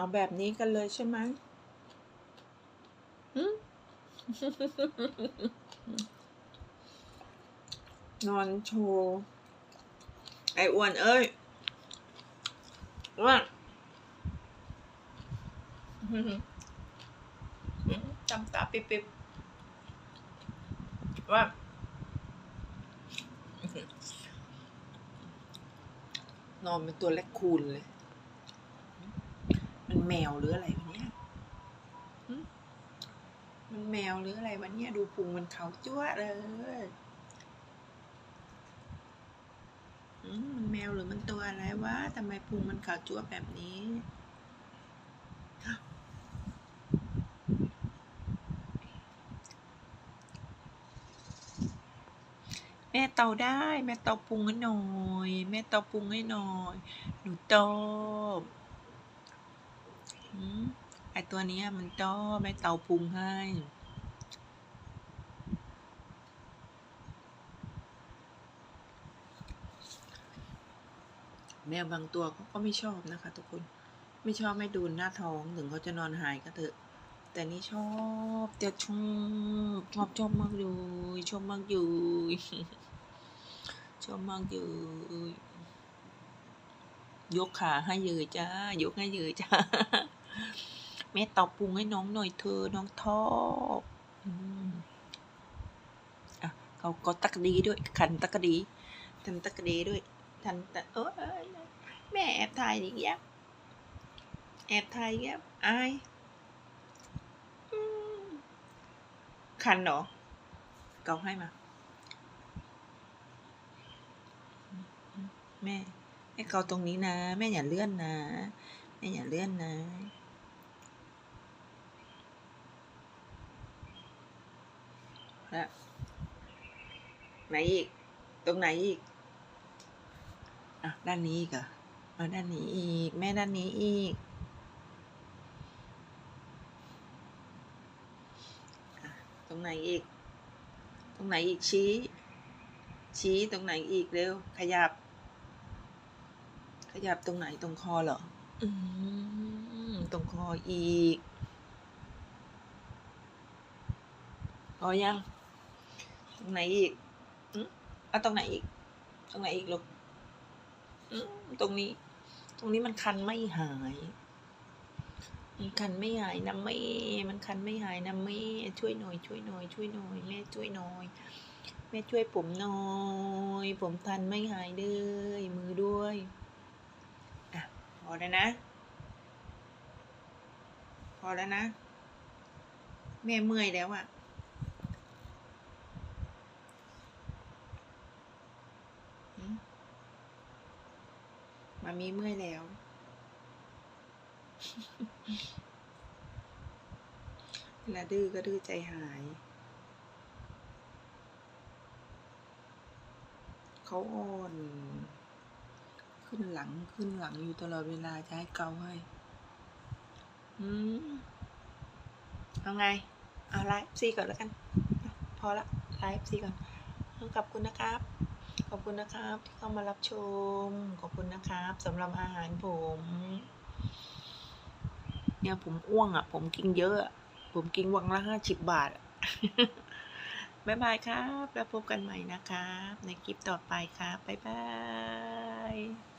เอาแบบนี้กันเลยใช่ไหมนอนโชว์ไอ้อ้วนเอ้ยอ้วนจำตาปิบๆว่านอนเป็นตัวเล็กคูณเลย แมวหรืออะไรวะเนี่ยหึมันแมวหรืออะไรวะเนี่ยดูพุงมันเขาวจ้วะเลยอืมมันแมวหรือมันตัวอะไรวะทำไมพุงมันขาวจ้วะแบบนี้แม่เตาได้ แม่เตาปรุงให้หน่อย แม่เตาปรุงให้หน่อย หนูตอบอืม ไอตัวนี้มันตอบแม่เตาปรุงให้ แมวบางตัวเขาก็ไม่ชอบนะคะทุกคน ไม่ชอบไม่ดูหน้าท้องถึงเขาจะนอนหายก็เถอะ แต่นี่ชอบจะชอบชอบชอบมากเลยชอบมากอยู่ชอบมากอยู่ยกขาให้เยยจ้า ยกให้เยยจ้า แม่ตอปรุงให้น้องหน่อยเธอ น้องทอบอะเขาก็ตักดีด้วย ขันตักดีทำตักดีด้วยทันแต่เออแม่แอบถ่ายอีกแล้วแอบถ่ายแล้วอายอืมคันเหรอ เกาให้มา แม่แม่เกาตรงนี้นะ แม่อย่าเลื่อนนะ แม่อย่าเลื่อนนะ แล้วไหนอีก ตรงไหนอีก อะ ด้านนี้อีกเหรอเอาด้านนี้อีก แม่ด้านนี้อีกอะตรงไหนอีก ตรงไหนอีกชี้ ชี้ตรงไหนอีกเร็ว ขยับ ขยับตรงไหนตรงคอเหรอ อืมตรงคออีกพอยัง ตรงไหนอีกอืมเอาตรงไหนอีก ตรงไหนอีกลูกอืมตรงนี้ ตรงนี้มันคันไม่หาย มันคันไม่หายนะแม่มันคันไม่หายนะแม่ช่วยหน่อยช่วยหน่อยช่วยหน่อยแม่ช่วยหน่อยแม่ช่วยผมหน่อย ผมทันไม่หายเลยมือด้วยอะพอแล้วนะ พอแล้วนะ แม่เมื่อยแล้วอะหื มามีเมื่อยแล้ว เวลาดื้อก็ดื้อใจหาย เขาอ่อน ขึ้นหลังขึ้นหลังอยู่ตลอดเวลาจะให้เกาให้ อืม เอาไง เอาไลฟ์ซีก่อนแล้วกัน พอละไลฟ์ซีก่อนขอบคุณนะครับ ขอบคุณนะครับที่เข้ามารับชม ขอบคุณ นะครับสำหรับอาหารผม เนี่ยผมอ้วงอะ ผมกินเยอะ ผมกินวังละห้าสิบบาทบ๊ายบายครับ แล้วพบกันใหม่นะครับ ในคลิปต่อไปครับบ๊ายบาย